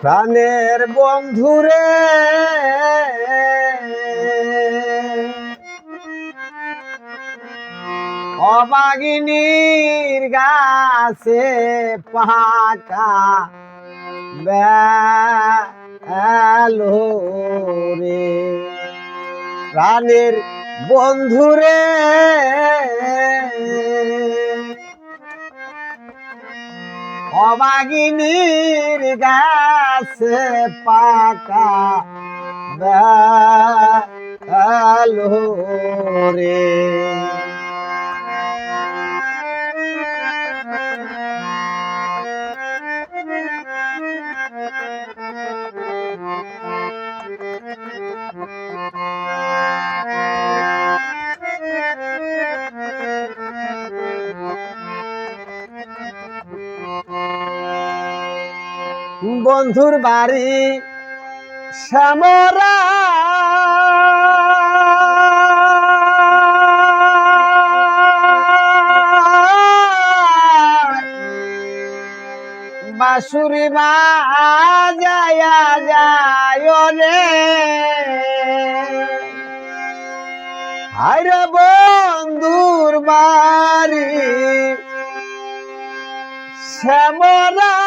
প্রাণের বন্ধুরে। অবাগিনীর গাছে পাকা বেলো প্রাণের বন্ধুরে। অবাগিনীর গাছে পাকা বেলো রে বন্ধুর বাড়ি শ্যামরা। বাসুরি মা যায় যায় রে হায়রে বন্ধুর বাড়ি শ্যামরা।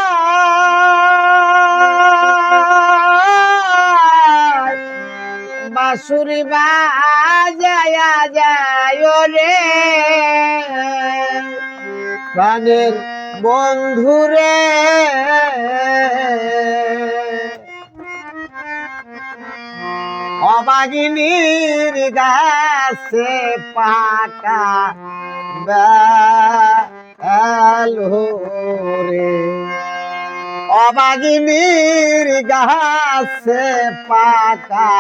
বাসুরি বাজায়া যায় রে। প্রাণের বন্ধুরে অবাগিনীর গাছে পাকা রে অবাগিনীর গাছে পাকা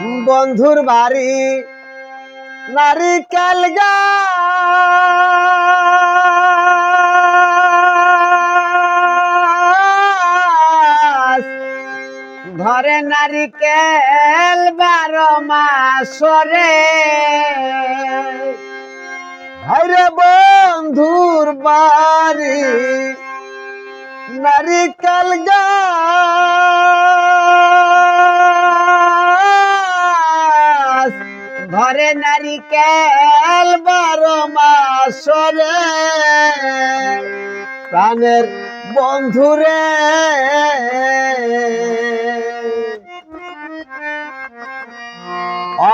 বন্ধুর বাড়ি নারিকেল গাছ। ধরে নারিকেল বারো মাসরে। হরে বন্ধুর বাড়ি নারিকেল গাছ। ধরে নারিকেল বারো মাসরে প্রাণের বন্ধুরে।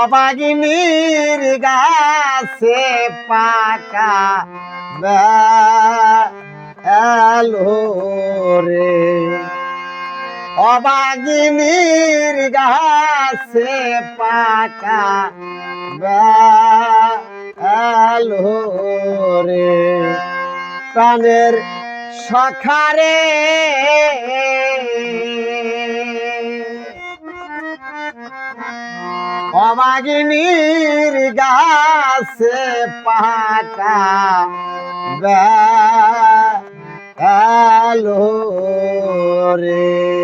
অবাগিনীর গাছে পাকা রে। অবাগিনীর গাছে পাকা বেলো রে প্রাণের সখারে অবাগিনীর গাছে পাকা বেলো রে